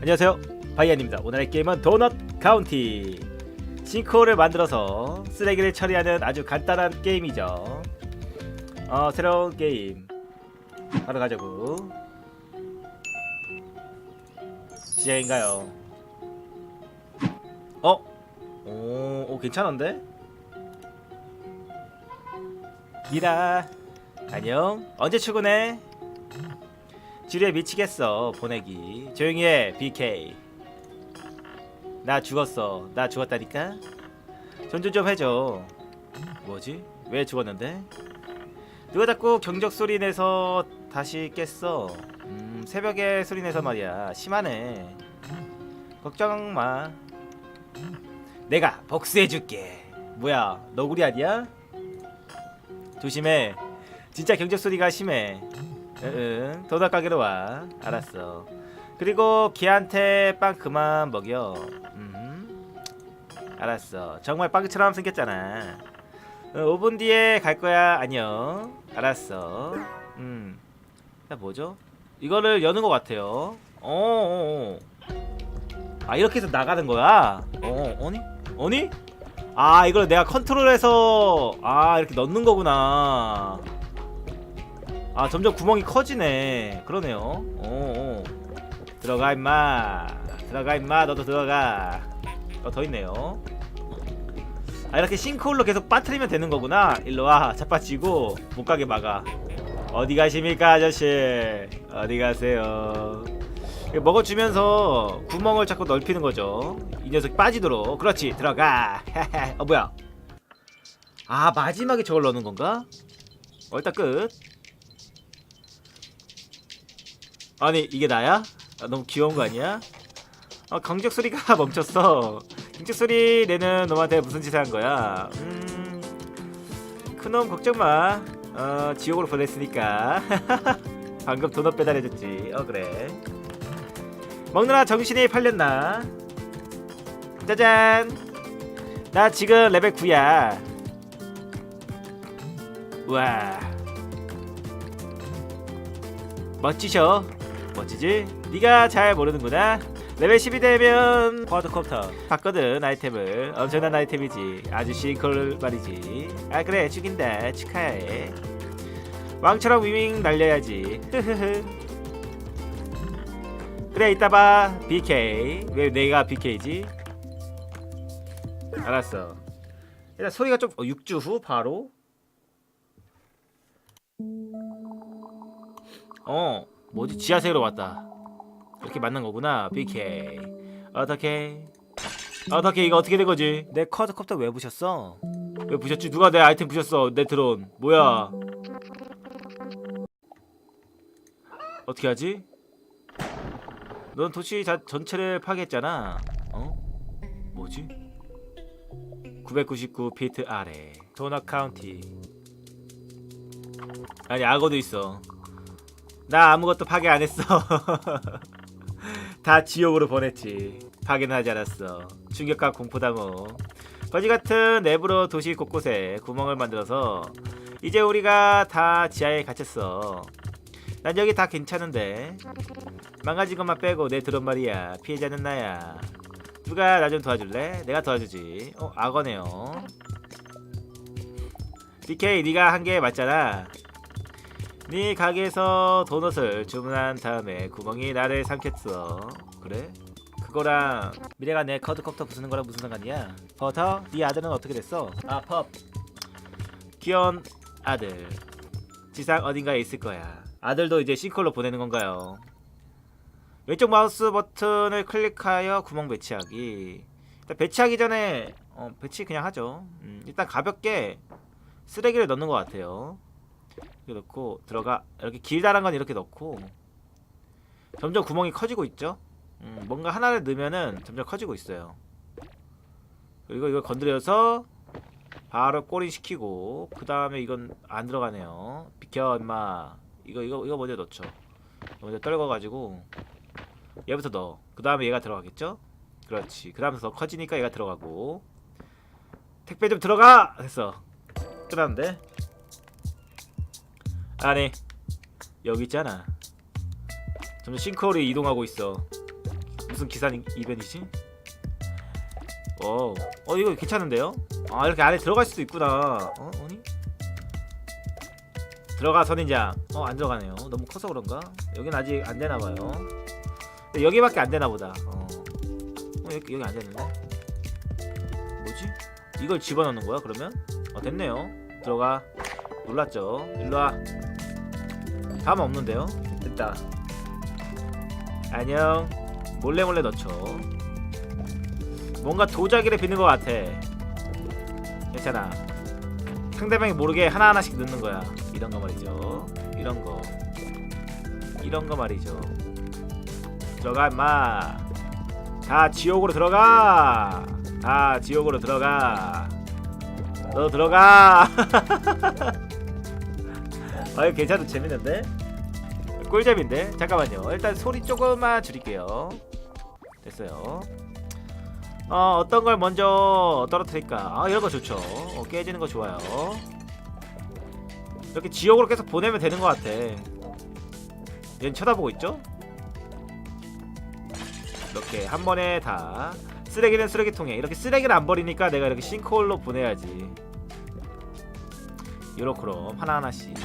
안녕하세요. 바이안입니다. 오늘의 게임은 도넛 카운티. 싱크홀을 만들어서 쓰레기를 처리하는 아주 간단한 게임이죠. 어 새로운 게임. 바로 가자고. 시작인가요? 어? 오, 오 괜찮은데? 미라 안녕. 언제 출근해? 지뢰 미치겠어 보내기. 조용히 해 BK 나 죽었어. 나 죽었다니까? 존중 좀 해줘. 뭐지? 왜 죽었는데? 누가 자꾸 경적 소리 내서 다시 깼어? 음 새벽에 소리 내서 말이야. 심하네. 걱정 마. 내가 복수해줄게. 뭐야 너구리 아니야? 조심해. 진짜 경적 소리가 심해 응, 도넛 가게로 와. 알았어. 그리고 걔한테 빵 그만 먹여. 음. 알았어. 정말 빵처럼 생겼잖아. 어, 5분 뒤에 갈 거야. 안녕. 알았어. 음. 나 뭐죠? 이거를 여는 것 같아요. 어, 어, 어. 아 이렇게 해서 나가는 거야? 어, 아니? 아니? 아 이걸 내가 컨트롤해서 아 이렇게 넣는 거구나. 아 점점 구멍이 커지네. 그러네요. 어, 어. 들어가 임마. 들어가 임마. 너도 들어가. 어, 더 있네요. 아 이렇게 싱크홀로 계속 빠뜨리면 되는 거구나. 일로와. 자빠지고 못 가게 막아. 어디 가십니까 아저씨? 어디 가세요? 먹어주면서 구멍을 자꾸 넓히는 거죠. 이 녀석 빠지도록. 그렇지. 들어가. 어 뭐야? 아 마지막에 저걸 넣는 건가? 어 일단 끝 아니 이게 나야? 아, 너무 귀여운 거 아니야? 아 강적 소리가 멈췄어. 강적 소리 내는 놈한테 무슨 짓을 한 거야? 음, 큰놈 걱정 마. 어 지옥으로 보냈으니까. 방금 도넛 배달해줬지. 어 그래. 먹느라 정신이 팔렸나? 짜잔. 나 지금 레벨 9야. 와. 멋지셔. 멋지지? 네가 잘 모르는구나. 레벨 10이 되면 쿼드콥터. 봤거든 아이템을. 엄청난 아이템이지. 아주 싱크를 말이지. 아 그래. 죽인다. 축하해. 왕처럼 위밍 날려야지. 흐흐흐. 그래 이따 봐. BK 왜 내가 BK지? 알았어. 일단 소리가 좀 어, 6주 후? 바로? 어 뭐지? 지하세로 왔다. 이렇게 맞는 거구나 BK 어떻게 어떻게 이거 어떻게 된 거지? 내 쿼드컵터 왜 부셨어? 왜 부셨지? 누가 내 아이템 부셨어? 내 드론. 뭐야? 어떻게 하지? 넌 도시 자, 전체를 파괴했잖아. 어? 뭐지? 999 피트 아래. 도넛 카운티. 아니 악어도 있어 나 아무것도 파괴 안 했어. 다 지옥으로 보냈지. 파괴는 하지 않았어. 충격과 공포다 뭐. 거지 같은 내부로 도시 곳곳에 구멍을 만들어서 이제 우리가 다 지하에 갇혔어. 난 여기 다 괜찮은데. 망가진 것만 빼고 내 드론 말이야. 피해자는 나야. 누가 나 좀 도와줄래? 내가 도와주지. 어, 악어네요. DK 네가 한 게 맞잖아. 네 가게에서 도넛을 주문한 다음에 구멍이 나를 삼켰어. 그래? 그거랑 미래가 내 커드컵터 부수는 거랑 무슨 상관이야? 버터? 네 아들은 어떻게 됐어? 아 펍. 귀여운 아들. 지상 어딘가에 있을 거야. 아들도 이제 싱크홀로 보내는 건가요? 왼쪽 마우스 버튼을 클릭하여 구멍 배치하기. 일단 배치하기 전에 어, 배치 그냥 하죠. 음, 일단 가볍게 쓰레기를 넣는 것 같아요. 이렇게 넣고 들어가. 이렇게 길다란 건 이렇게 넣고. 점점 구멍이 커지고 있죠? 음, 뭔가 하나를 넣으면은 점점 커지고 있어요. 그리고 이걸 건드려서 바로 꼬리 시키고 그 다음에 이건 안 들어가네요. 비켜 임마. 이거 이거 이거 먼저 넣죠. 먼저 떨궈가지고 얘부터 넣어. 그 다음에 얘가 들어가겠죠? 그렇지. 그 다음에 더 커지니까 얘가 들어가고. 택배 좀 들어가! 됐어 끝났는데 아니 여기 있잖아 점점 싱크홀이 이동하고 있어 무슨 기산 이변이지? 어, 어 이거 괜찮은데요? 아 이렇게 안에 들어갈 수도 있구나. 어, 아니? 들어가 선인장. 어, 안 들어가네요. 너무 커서 그런가? 여긴 아직 안 되나 봐요. 근데 여기밖에 안 되나 보다. 어, 어 여기 여기 안 되는데? 뭐지? 이걸 집어넣는 거야? 그러면? 어, 됐네요. 들어가. 놀랐죠? 일로 와. 다음 없는데요? 됐다. 안녕. 몰래 몰래 넣죠. 뭔가 도자기를 비는 것 같아. 괜찮아. 상대방이 모르게 하나 하나씩 넣는 거야. 이런 거 말이죠. 이런 거. 이런 거 말이죠. 들어가 임마. 다 지옥으로 들어가. 다 지옥으로 들어가. 너 들어가. 아 이거 괜찮은 재밌는데? 꿀잼인데? 잠깐만요. 일단 소리 조금만 줄일게요. 됐어요. 어 어떤 걸 먼저 떨어뜨릴까? 아 이런 거 좋죠. 어, 깨지는 거 좋아요. 이렇게 지옥으로 계속 보내면 되는 것 같아. 얘는 쳐다보고 있죠? 이렇게 한 번에 다 쓰레기는 쓰레기통에 이렇게 쓰레기를 안 버리니까 내가 이렇게 싱크홀로 보내야지. 요렇게럼 하나 하나씩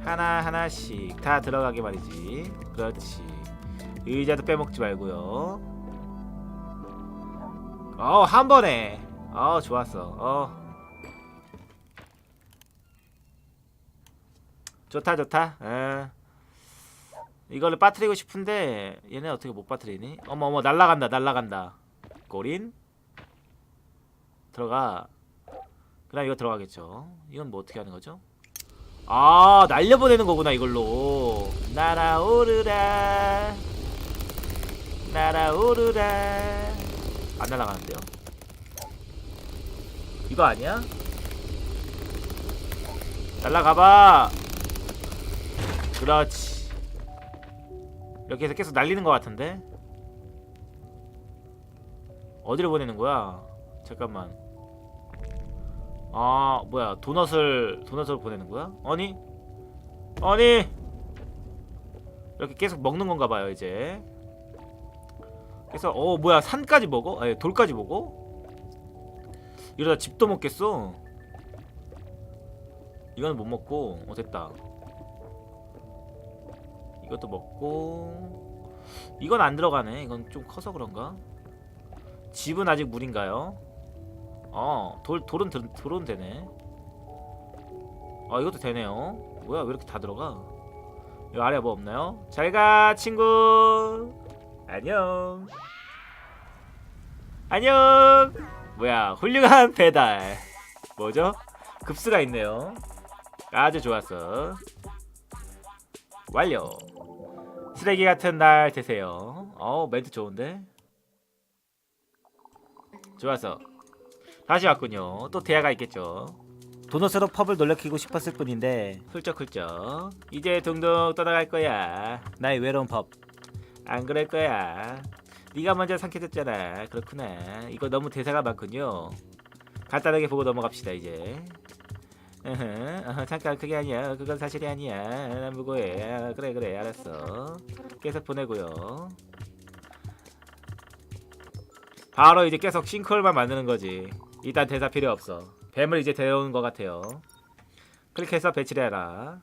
하나 하나씩 다 들어가게 말이지. 그렇지. 의자도 빼먹지 말고요. 어, 한 번에. 어, 좋았어. 어. 좋다, 좋다. 에. 이거를 빠뜨리고 싶은데 얘네 어떻게 못 빠뜨리니? 어머 어머 날라간다, 날라간다. 꼬린 들어가. 그럼 이거 들어가겠죠. 이건 뭐 어떻게 하는 거죠? 아, 날려보내는 거구나 이걸로. 날아오르라. 날아오르라. 안 날아가는데요? 이거 아니야? 날라가봐. 그렇지. 이렇게 해서 계속 날리는 것 같은데? 어디로 보내는 거야? 잠깐만. 아, 뭐야? 도넛을 도넛으로 보내는 거야? 아니? 아니? 이렇게 계속 먹는 건가 봐요, 이제. 그래서 어 뭐야 산까지 먹어? 아니 돌까지 먹어? 이러다 집도 먹겠어. 이건 못 먹고 어 됐다. 이것도 먹고 이건 안 들어가네. 이건 좀 커서 그런가? 집은 아직 물인가요? 어, 돌 돌은 들, 돌은 되네. 아, 이것도 되네요. 뭐야, 왜 이렇게 다 들어가? 이 아래 뭐 없나요? 잘 가, 친구. 안녕. 안녕. 뭐야, 훌륭한 배달. 뭐죠? 급수가 있네요. 아주 좋았어. 완료. 쓰레기 같은 날 되세요. 어, 멘트 좋은데? 좋았어. 다시 왔군요. 또 대화가 있겠죠. 도넛으로 펍을 놀래키고 싶었을 뿐인데 훌쩍훌쩍 이제 둥둥 떠나갈 거야. 나의 외로운 펍. 안 그럴 거야. 네가 먼저 상쾌했잖아. 그렇구나. 이거 너무 대사가 많군요. 간단하게 보고 넘어갑시다 이제. 으흠, 어허, 잠깐 그게 아니야. 그건 사실이 아니야. 난 무고해. 아, 그래 그래 알았어. 계속 보내고요. 바로 이제 계속 싱크홀만 만드는 거지. 일단 대사 필요 없어. 뱀을 이제 데려오는 것 같아요. 클릭해서 배치를 해라.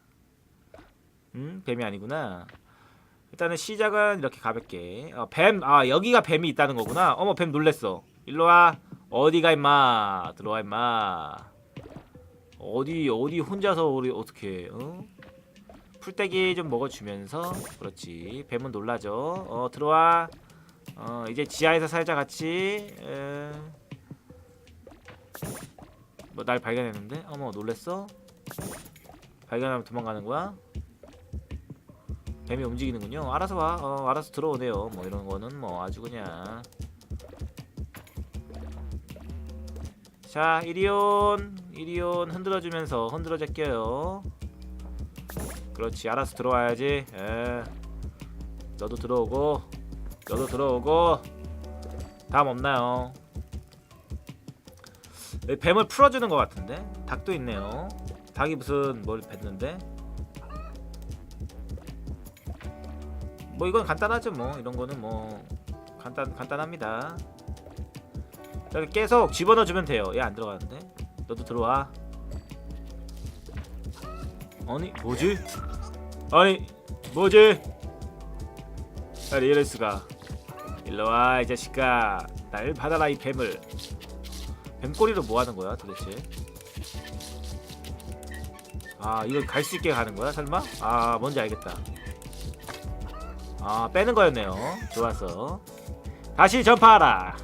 음, 뱀이 아니구나. 일단은 시작은 이렇게 가볍게. 어, 뱀, 아 여기가 뱀이 있다는 거구나. 어머 뱀 놀랬어. 일로 와. 어디가 임마. 들어와 임마. 어디 어디 혼자서 우리 어떻게? 어? 풀떼기 좀 먹어주면서 그렇지. 뱀은 놀라죠. 어 들어와. 어 이제 지하에서 살자 같이. 에... 뭐 날 발견했는데? 어머 놀랬어? 발견하면 도망가는 거야? 뱀이 움직이는군요. 알아서 와. 어, 알아서 들어오네요. 뭐 이런 거는 뭐 아주 그냥. 자, 이리온. 이리온 흔들어주면서 흔들어 제껴요. 그렇지. 알아서 들어와야지. 에. 너도 들어오고. 너도 들어오고. 다음 없나요? 여기 뱀을 풀어주는 것 같은데? 닭도 있네요. 닭이 무슨 뭘 뱉는데? 뭐 이건 간단하죠 뭐 이런 거는 뭐 간단 간단합니다. 이렇게 계속 집어넣어 주면 돼요. 얘 안 들어가는데. 너도 들어와. 아니 뭐지? 아니 뭐지? 아니 이럴 수가. 일로 와 이 자식아. 날 받아라 이 뱀을. 뱀꼬리로 뭐 하는 거야 도대체? 아 이걸 갈 수 있게 가는 거야 설마? 아 뭔지 알겠다. 아 빼는 거였네요. 좋았어. 다시 전파하라.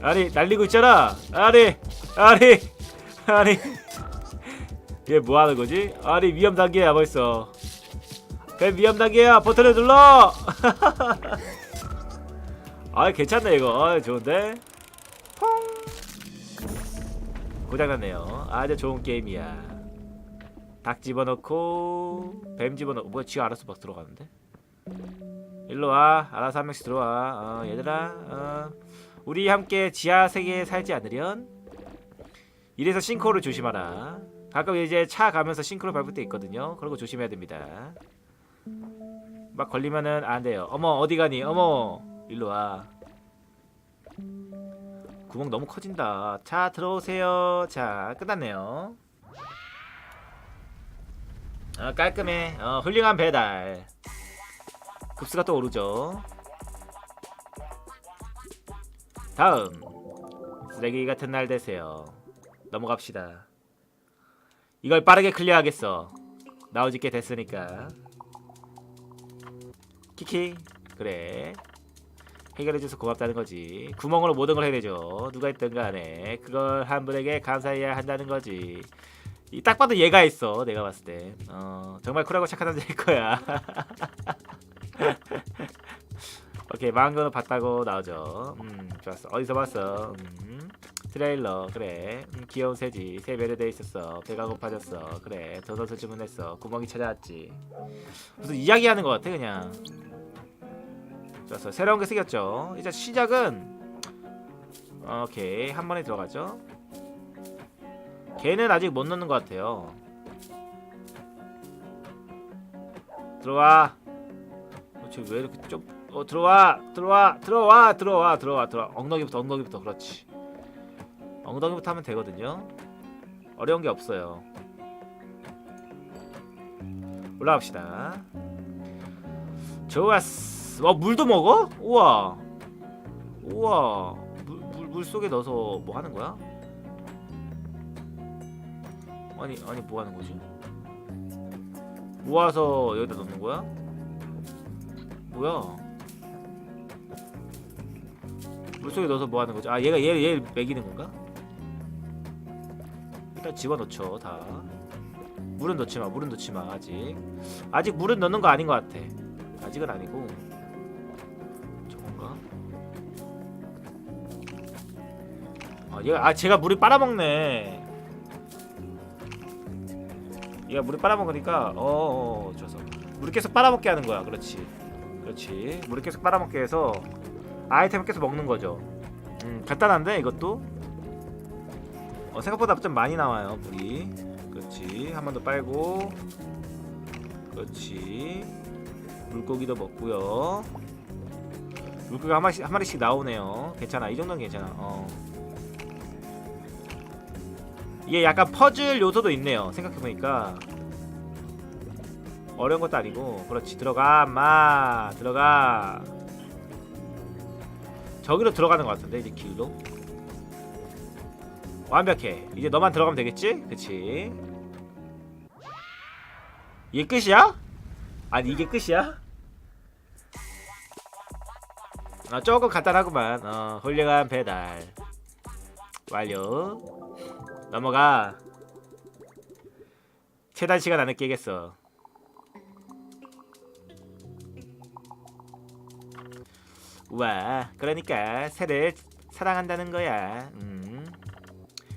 아니 날리고 있잖아. 아니 아니 아니 얘뭐 하는 거지? 아니 위험 단계야 벌써. 뱀 위험 단계야 버튼을 눌러. 아 괜찮네 이거. 아 좋은데. 고장났네요. 아주 좋은 게임이야. 닭 집어넣고 뱀 집어넣고 뭐야 지가 알아서 막 들어가는데? 일로 와. 알아서 한 명씩 들어와. 어, 얘들아 어, 우리 함께 지하 세계에 살지 않으련? 이래서 싱크홀을 조심하라. 가끔 이제 차 가면서 싱크홀 밟을 때 있거든요. 그런 거 조심해야 됩니다. 막 걸리면은 안 돼요. 어머 어디 가니? 어머 일로 와 구멍 너무 커진다 자 들어오세요 자 끝났네요 아, 깔끔해. 어, 훌륭한 배달. 급수가 또 오르죠. 다음. 쓰레기 같은 날 되세요. 넘어갑시다. 이걸 빠르게 클리어하겠어. 나오짓게 됐으니까. 키키. 그래. 해결해줘서 고맙다는 거지. 구멍으로 모든 걸 해내죠. 누가 있든 간에. 그걸 한 분에게 감사해야 한다는 거지. 이딱 봐도 얘가 했어 내가 봤을 때. 어, 정말 쿨하고 착한 남자일 거야. 오케이 망고는 봤다고 나오죠. 음 좋았어. 어디서 봤어? 음, 트레일러. 그래. 음, 귀여운 새지. 새 매료돼 있었어. 배가 고파졌어. 그래. 도넛을 주문했어. 구멍이 찾아왔지. 무슨 이야기하는 것 같아 그냥 좋았어 새로운 게 생겼죠 이제 시작은 오케이 한 번에 들어가죠 걔는 아직 못 넣는 것 같아요. 들어와. 어, 쟤왜 이렇게 좀? 어 들어와, 들어와, 들어와, 들어와, 들어와, 들어와. 엉덩이부터, 엉덩이부터, 그렇지. 엉덩이부터 하면 되거든요. 어려운 게 없어요. 올라갑시다. 좋았어. 와 물도 먹어? 우와. 우와. 물, 물, 물 속에 넣어서 뭐 하는 거야? 아니 아니 뭐 하는 거지? 모아서 여기다 넣는 거야? 뭐야? 물속에 넣어서 뭐 하는 거지? 아 얘가 얘 얘 먹이는 건가? 일단 집어넣죠 다. 물은 넣지 마, 물은 넣지 마 아직. 아직 물은 넣는 거 아닌 것 같아. 아직은 아니고. 얘가 아 제가 물을 빨아먹네. 얘가 물을 빨아먹으니까 어어 어, 좋아서 물을 계속 빨아먹게 하는 거야. 그렇지. 그렇지. 물을 계속 빨아먹게 해서 아이템을 계속 먹는 거죠. 음 간단한데 이것도? 어, 생각보다 좀 많이 나와요 물이. 그렇지. 한 번 더 빨고. 그렇지. 물고기도 먹고요. 물고기 한 마리씩, 한 마리씩 나오네요. 괜찮아. 이 정도는 괜찮아. 어. 이게 약간 퍼즐 요소도 있네요. 생각해보니까 어려운 것도 아니고 그렇지 들어가 마 들어가 저기로 들어가는 것 같은데 이제 길로 완벽해 이제 너만 들어가면 되겠지? 그치 이게 끝이야? 아니 이게 끝이야? 아 조금 간단하구만 어 훌륭한 배달 완료 넘어가. 최단 시간 안에 깨겠어. 우와 그러니까 새를 사랑한다는 거야. 음.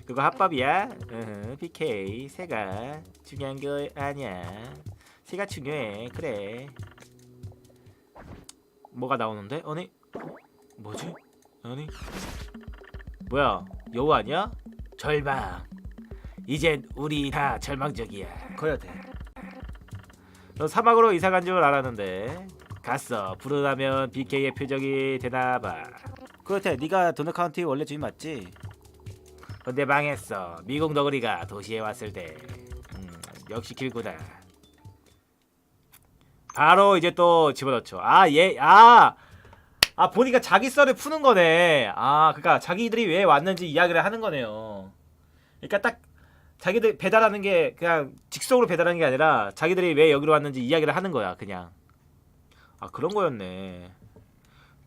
그거 합법이야? 으흠, PK 새가 중요한 거 아니야. 새가 중요해. 그래. 뭐가 나오는데? 아니 뭐지? 아니. 뭐야? 여우 아니야? 절망. 이젠 우리 다 절망적이야. 커야 돼. 너 사막으로 이사 간 줄 알았는데 갔어. 불어나면 BK의 표적이 되나봐. 그렇대. 네가 도너 카운티 원래 주인 맞지? 근데 망했어. 미국 너구리가 도시에 왔을 때. 음, 역시 길구나. 바로 이제 또 집어넣죠. 아 얘, 아, 아 보니까 자기 썰을 푸는 거네. 아, 그러니까 자기들이 왜 왔는지 이야기를 하는 거네요. 그러니까 딱 자기들 배달하는 게 그냥 직속으로 배달하는 게 아니라 자기들이 왜 여기로 왔는지 이야기를 하는 거야, 그냥. 아 그런 거였네.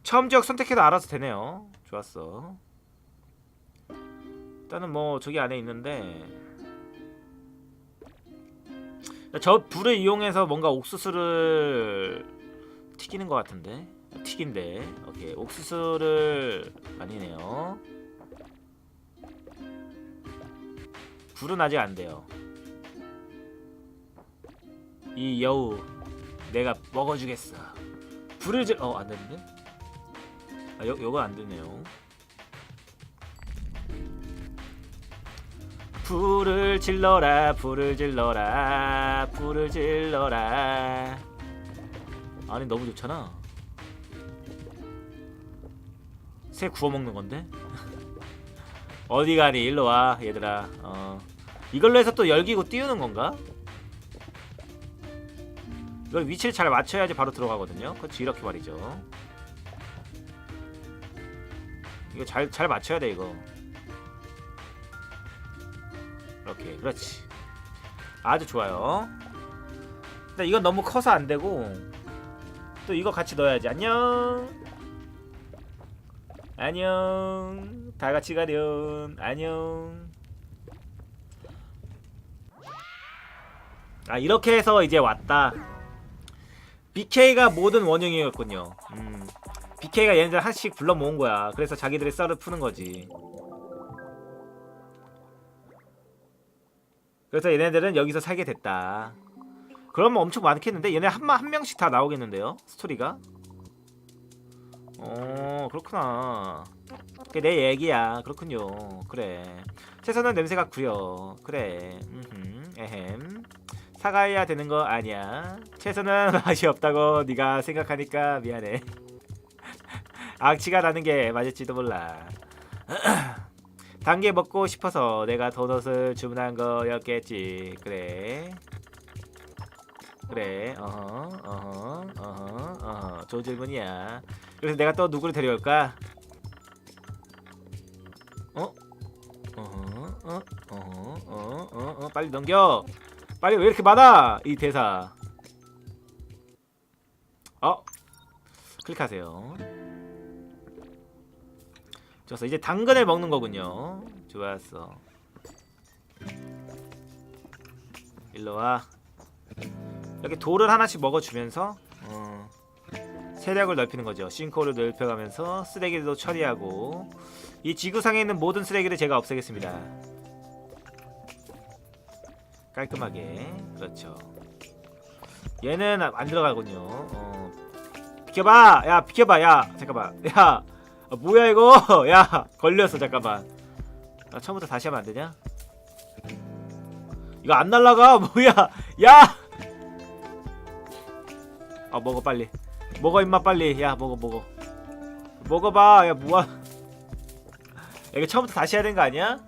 처음 지역 선택해도 알아서 되네요. 좋았어. 일단은 뭐 저기 안에 있는데 저 불을 이용해서 뭔가 옥수수를 튀기는 것 같은데 튀긴데 오케이 옥수수를 아니네요 불은 아직 안 돼요. 이 여우 내가 먹어주겠어. 불을 질 어 안 되는데? 아 요, 요거 안 되네요. 불을 질러라 불을 질러라 불을 질러라. 아니 너무 좋잖아. 새 구워 먹는 건데 어디 가니? 일로 와 얘들아. 어. 이걸로 해서 또 열기고 띄우는 건가? 이걸 위치를 잘 맞춰야지 바로 들어가거든요. 그렇지 이렇게 말이죠. 이거 잘 잘 맞춰야 돼 이거. 이렇게 그렇지. 아주 좋아요. 근데 이건 너무 커서 안 되고 또 이거 같이 넣어야지. 안녕. 안녕 다 같이 가렴 안녕 아 이렇게 해서 이제 왔다 BK가 모든 원흉이었군요 음 BK가 얘네들 하나씩 불러 모은 거야 그래서 자기들의 썰을 푸는 거지 그래서 얘네들은 여기서 살게 됐다. 그러면 엄청 많겠는데 얘네 한, 한 명씩 다 나오겠는데요? 스토리가? 어 그렇구나. 그게 내 얘기야. 그렇군요. 그래. 채소는 냄새가 구려. 그래. 음흠. 에헴. 사과해야 되는 거 아니야. 채소는 맛이 없다고 네가 생각하니까 미안해. 악취가 나는 게 맞을지도 몰라. 단게 먹고 싶어서 내가 도넛을 주문한 거였겠지. 그래. 그래. 어허. 어허. 어허. 어허. 좋은 질문이야. 그래서 내가 또 누구를 데려올까? 어? 어허. 어? 어허. 어? 어? 어? 빨리 넘겨. 빨리 왜 이렇게 많아? 이 대사. 어? 클릭하세요. 좋았어 이제 당근을 먹는 거군요 좋았어 일로 와 이렇게 돌을 하나씩 먹어주면서 어, 세력을 넓히는 거죠. 싱크홀을 넓혀가면서 쓰레기도 처리하고 이 지구상에 있는 모든 쓰레기를 제가 없애겠습니다. 깔끔하게. 그렇죠. 얘는 안 들어가군요. 어, 비켜봐! 야 비켜봐! 야 잠깐만. 야 아, 뭐야 이거? 야 걸렸어 잠깐만. 아, 처음부터 다시 하면 안 되냐? 이거 안 날라가? 뭐야? 야 아 먹어 빨리. 먹어 임마 빨리. 야 먹어 먹어. 먹어봐. 야 뭐야 야, 이거 처음부터 다시 해야 되는 거 아니야?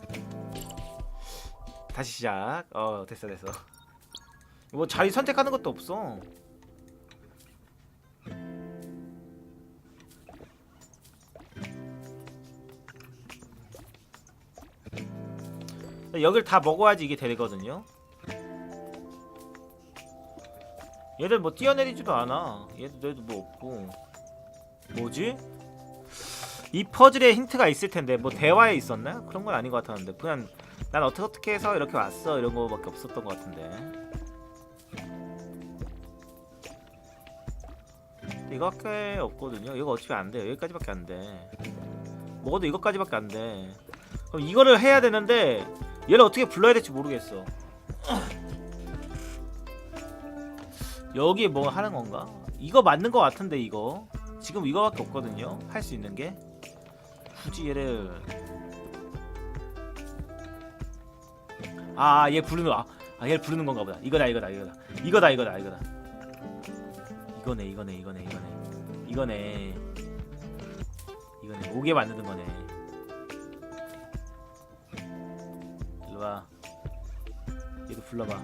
다시 시작. 어 됐어 됐어. 뭐 자리 선택하는 것도 없어. 여길 다 먹어야지 이게 되거든요. 얘들 뭐 뛰어내리지도 않아. 얘들도 뭐 없고. 뭐지? 이 퍼즐에 힌트가 있을 텐데 뭐 대화에 있었나? 그런 건 아닌 것 같았는데 그냥 난 어떻게 어떻게 해서 이렇게 왔어 이런 거밖에 없었던 것 같은데. 이거밖에 없거든요. 이거 어차피 안 돼요. 여기까지밖에 안 돼. 먹어도 이것까지밖에 안 돼. 그럼 이거를 해야 되는데 얘를 어떻게 불러야 될지 모르겠어. 여기 뭐 하는 건가? 이거 맞는 거 같은데 이거. 지금 이거밖에 없거든요. 할 수 있는 게. 굳이 얘를. 아 얘 부르는 아, 아 부르는 건가 보다. 이거다 이거다 이거다. 이거다 이거다 이거다. 이거네 이거네 이거네 이거네. 이거네. 이거네. 오게 만드는 거네. 일로와. 얘도 불러봐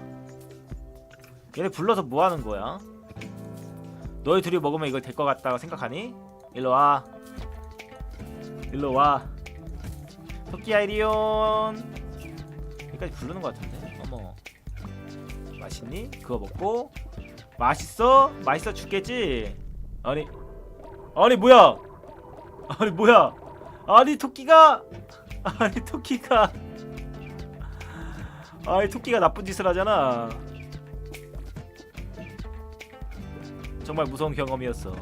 얘네 불러서 뭐 하는 거야? 너희 둘이 먹으면 이거 될것 같다고 생각하니? 일로 와. 일로 와. 토끼야 이리온. 여기까지 부르는 것 같은데? 어머. 맛있니? 그거 먹고. 맛있어? 맛있어 죽겠지? 아니. 아니 뭐야? 아니 뭐야? 아니 토끼가. 아니 토끼가. 아니 토끼가 나쁜 짓을 하잖아 정말 무서운 경험이었어.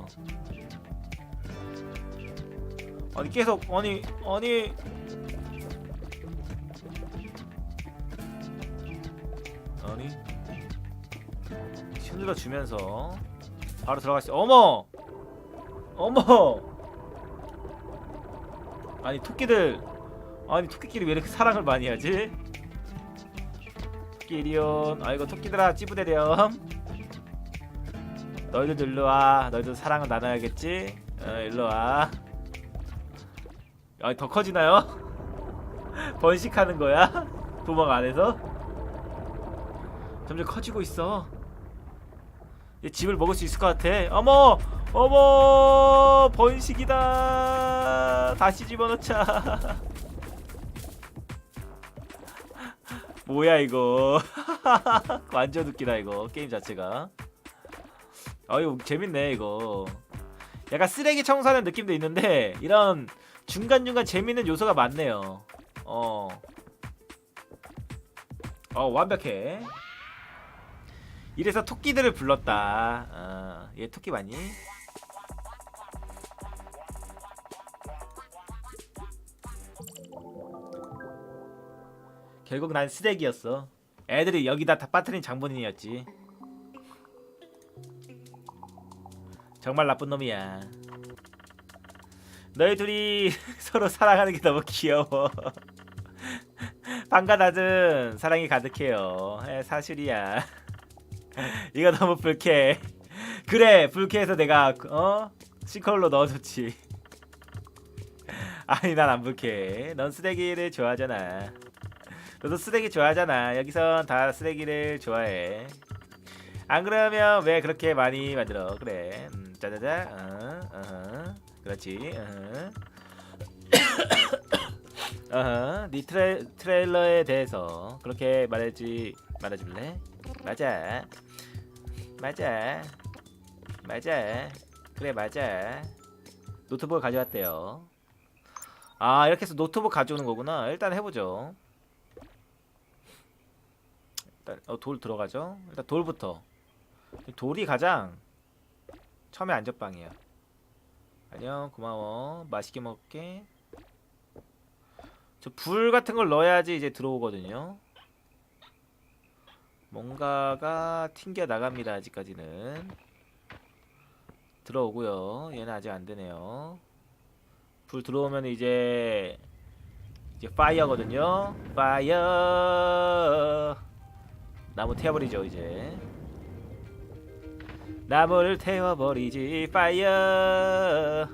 아니 계속 아니 아니. 아니. 흔들어 주면서 바로 들어갈 수 어머! 어머! 아니 토끼들. 아니 토끼끼리 왜 이렇게 사랑을 많이 하지? 토끼리온. 아이고 토끼들아 찌부대렴 너희들도 일로 와. 너희들 사랑을 나눠야겠지? 어 일로 와. 아니 더 커지나요? 번식하는 거야? 도망 안에서? 점점 커지고 있어. 얘 집을 먹을 수 있을 것 같아. 어머! 어머! 번식이다. 다시 집어넣자. 뭐야 이거? 완전 웃기다 이거. 게임 자체가 아유 재밌네 이거 약간 쓰레기 청소하는 느낌도 있는데 이런 중간중간 재밌는 요소가 많네요 어, 어 완벽해 이래서 토끼들을 불렀다. 어, 얘 토끼 맞니? 결국 난 쓰레기였어. 애들이 여기다 다 빠뜨린 장본인이었지. 정말 나쁜 놈이야. 너희 둘이 서로 사랑하는 게 너무 귀여워. 방가다든 사랑이 가득해요. 에, 사실이야. 이거 너무 불쾌해. 그래 불쾌해서 내가 어 시컬로 넣어줬지. 아니 난 안 불쾌해. 넌 쓰레기를 좋아하잖아. 너도 쓰레기 좋아하잖아. 여기선 다 쓰레기를 좋아해. 안 그러면 왜 그렇게 많이 만들어? 그래. 음, 짜자자. 어, 어허. 그렇지. 어허. 어허. 네 트레, 트레일러에 대해서 그렇게 말해지 말해줄래? 맞아. 맞아. 맞아. 그래 맞아. 노트북을 가져왔대요. 아 이렇게 해서 노트북 가져오는 거구나. 일단 해보죠. 일단 어, 돌 들어가죠. 일단 돌부터. 돌이 가장 처음에 안전빵이야. 안녕 고마워. 맛있게 먹게. 저 불 같은 걸 넣어야지 이제 들어오거든요. 뭔가가 튕겨 나갑니다. 아직까지는 들어오고요. 얘는 아직 안 되네요. 불 들어오면 이제 이제 파이어거든요. 파이어. 나무 태워버리죠 이제. 나무를 태워버리지 파이어.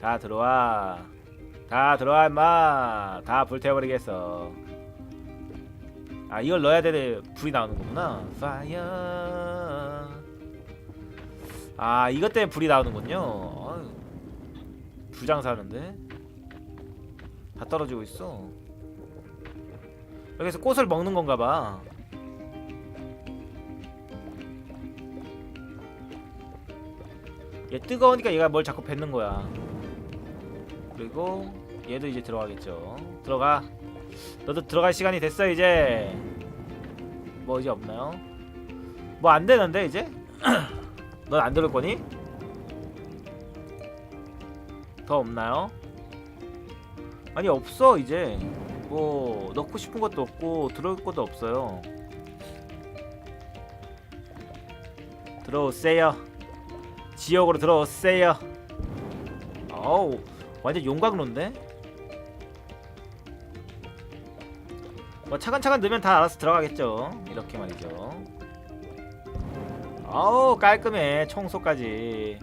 다 들어와. 다 들어와 임마. 다 불 태워버리겠어. 아 이걸 넣어야 되는데 불이 나오는 거구나. 파이어. 아 이것 때문에 불이 나오는군요. 아유, 불장사하는데 다 떨어지고 있어. 여기서 꽃을 먹는 건가 봐. 얘 뜨거우니까 얘가 뭘 자꾸 뱉는 거야. 그리고 얘도 이제 들어가겠죠. 들어가. 너도 들어갈 시간이 됐어 이제. 뭐 이제 없나요? 뭐 안 되는데 이제? 넌 안 들을 거니? 더 없나요? 아니 없어 이제 뭐 넣고 싶은 것도 없고 들어올 것도 없어요 들어오세요 지역으로 들어오세요. 어우 완전 용광로인데? 뭐 차근차근 넣으면 다 알아서 들어가겠죠. 이렇게 말이죠. 아우 깔끔해 청소까지.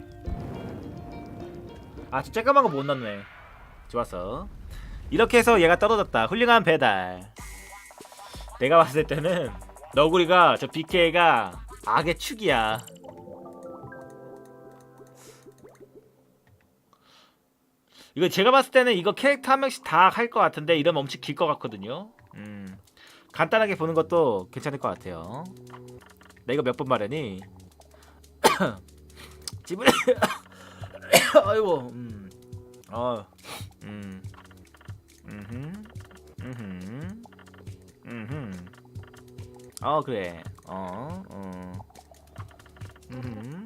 아저 쬐까만 거 못 넣네. 좋았어. 이렇게 해서 얘가 떨어졌다. 훌륭한 배달. 내가 봤을 때는 너구리가 저 BK가 악의 축이야 이거 제가 봤을 때는 이거 캐릭터 한 명씩 다 할 것 같은데 이러면 엄청 길 것 같거든요 음 간단하게 보는 것도 괜찮을 것 같아요 나 이거 몇 번 말하니 집을 아이고 음. 어. 음. 음흠. 음흠. 음흠. 어 그래. 어. 어. 음흠.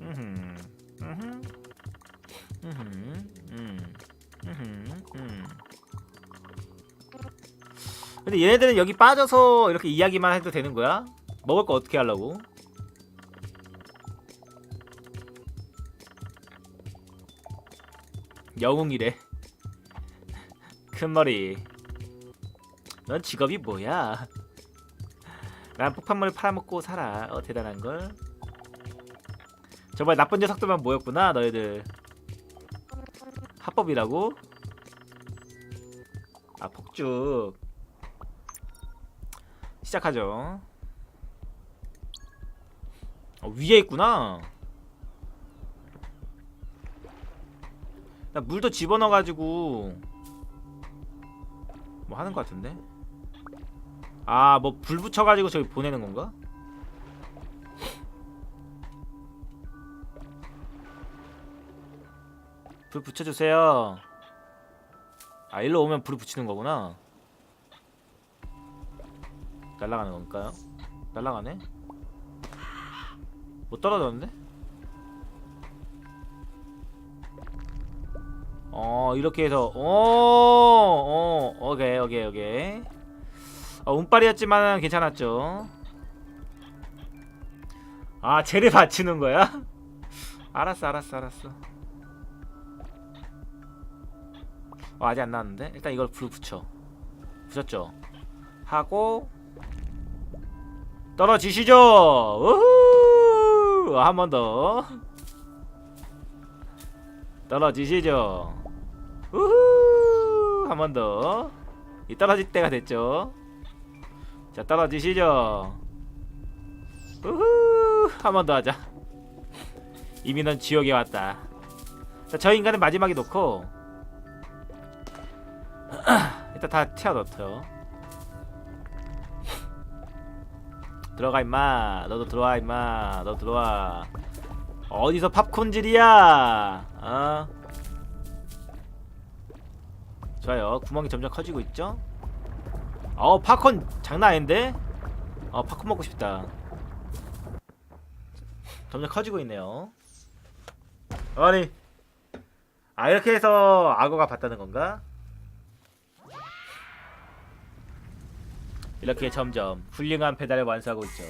음흠. 음흠. 근데 얘네들은 여기 빠져서 이렇게 이야기만 해도 되는 거야? 먹을 거 어떻게 하려고? 영웅이래. 큰 머리. 넌 직업이 뭐야? 난 폭탄물 팔아먹고 살아. 어 대단한 걸. 정말 나쁜 녀석들만 모였구나 너희들. 합법이라고? 아 폭죽. 시작하죠. 어, 위에 있구나. 나 물도 집어넣어가지고 뭐 하는 것 같은데? 아 뭐 불 붙여가지고 저기 보내는 건가? 불 붙여주세요. 아 일로 오면 불을 붙이는 거구나. 날라가는 건가요? 날라가네? 못 떨어졌는데? 어 이렇게 해서 어어 오케이 오케이 오케이 어, 운빨이었지만 괜찮았죠 아 쟤를 받치는 거야? 알았어 알았어 알았어 어, 아직 안 나왔는데 일단 이걸 불 붙여 붙였죠 하고 떨어지시죠 우후 한 번 더 떨어지시죠 우후 한 번 더. 이 떨어질 때가 됐죠. 자 떨어지시죠. 우후 한 번 더 하자. 이미 넌 지옥에 왔다. 자, 저 인간은 마지막에 놓고 일단 다 튀어 넣죠. 들어가 임마. 너도 들어와 임마. 너 들어와. 어디서 팝콘질이야? 어? 좋아요. 구멍이 점점 커지고 있죠? 어, 팝콘 장난 아닌데? 어, 팝콘 먹고 싶다. 점점 커지고 있네요. 아니, 아 이렇게 해서 악어가 봤다는 건가? 이렇게 점점 훌륭한 페달을 완수하고 있죠.